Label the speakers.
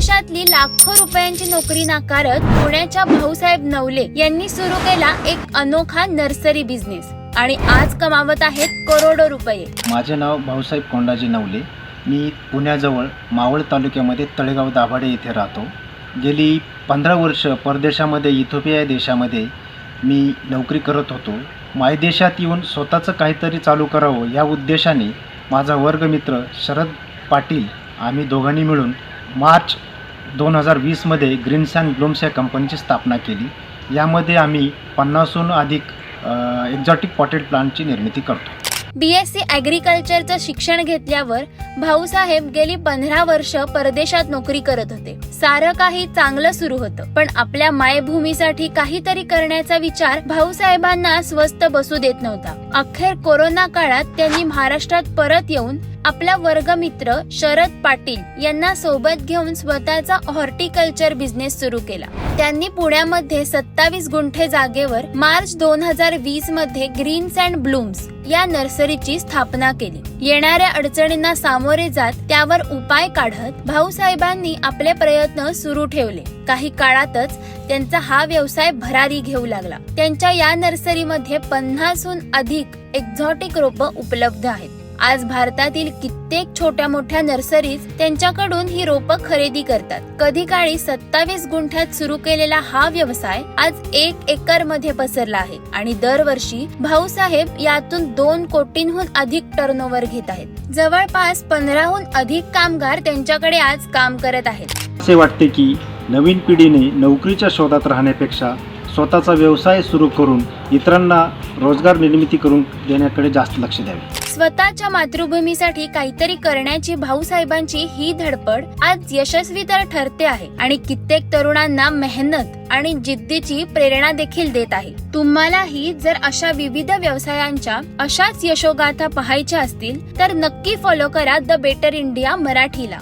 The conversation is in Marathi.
Speaker 1: परदेशातली लाखो रुपयांची नोकरी नाकारत पुण्याच्या भाऊसाहेब नवले यांनी सुरू केला एक अनोखा नर्सरी बिझनेस. आणि आज कमावत आहेत करोडो रुपये.
Speaker 2: माझे नाव भाऊसाहेब कोंडाजी नवले. मी पुण्याजवळ मावळ तालुक्यामध्ये तळेगाव दाभाडे येथे राहतो. गेली पंधरा वर्ष परदेशामध्ये इथोपिया या देशामध्ये मी नोकरी करत होतो. मायदेशात येऊन स्वतःचं काहीतरी चालू करावं या उद्देशाने माझा वर्गमित्र शरद पाटील आम्ही दोघांनी मिळून मार्च दोन हजार वीसमध्ये ग्रीन्स अँड ब्लूम्स या कंपनीची स्थापना केली. यामध्ये आम्ही पन्नासहून अधिक एक्झॉटिक पॉटेड प्लांटची निर्मिती करतो.
Speaker 1: बीएससी ॲग्रिकल्चरचं शिक्षण घेतल्यावर भाऊसाहेब गेली पंधरा वर्ष परदेशात नोकरी करत होते. सारं काही चांगलं सुरू होतं पण आपल्या मायभूमीसाठी काहीतरी करण्याचा विचार भाऊसाहेबांना स्वस्त बसू देत नव्हता. अखेर कोरोना काळात त्यांनी महाराष्ट्रात परत येऊन आपला वर्गमित्र शरद पाटील यांना सोबत घेऊन स्वतःचा हॉर्टिकल्चर बिझनेस सुरू केला. त्यांनी पुण्यामध्ये सत्तावीस गुंठे जागेवर मार्च दोन हजार वीसमध्ये ग्रीन्स अँड ब्लूम्स या नर्सरीची स्थापना केली. येणाऱ्या अडचणींना सामोरे जात त्यावर उपाय काढत भाऊसाहेबांनी आपले प्रयत्न सुरू ठेवले. काही काळातच त्यांचा हा व्यवसाय भरारी घेऊ लागला. त्यांच्या या नर्सरीमध्ये पन्नासहून अधिक एक्झॉटिक रोपं उपलब्ध आहेत. आज भारतातील कित्येक छोट्या मोठ्या नर्सरीज त्यांच्याकडून ही रोपं खरेदी करतात. कधी काळी सत्तावीस गुंठ्यात सुरू केलेला हा व्यवसाय आज एक एकरमध्ये पसरला आहे आणि दरवर्षी भाऊसाहेब यातून दोन कोटींहून अधिक टर्नओव्हर घेत आहेत. जवळपास पंधराहून अधिक कामगार त्यांच्याकडे आज काम करत आहेत.
Speaker 2: असे वाटते की नवीन पिढीने नोकरीच्या शोधात राहण्यापेक्षा स्वतःचा व्यवसाय सुरू करून इतरांना रोजगार निर्मिती करून देण्याकडे जास्त लक्ष द्यावे.
Speaker 1: स्वतःच्या मातृभूमीसाठी काहीतरी करण्याची भाऊसाहेबांची ही धडपड आज यशस्वी तर ठरते आहे आणि कित्येक तरुणांना मेहनत आणि जिद्दीची प्रेरणा देखील देत आहे. तुम्हालाही जर अशा विविध व्यवसायांच्या अशाच यशोगाथा पाहायच्या असतील तर नक्की फॉलो करा द बेटर इंडिया मराठीला.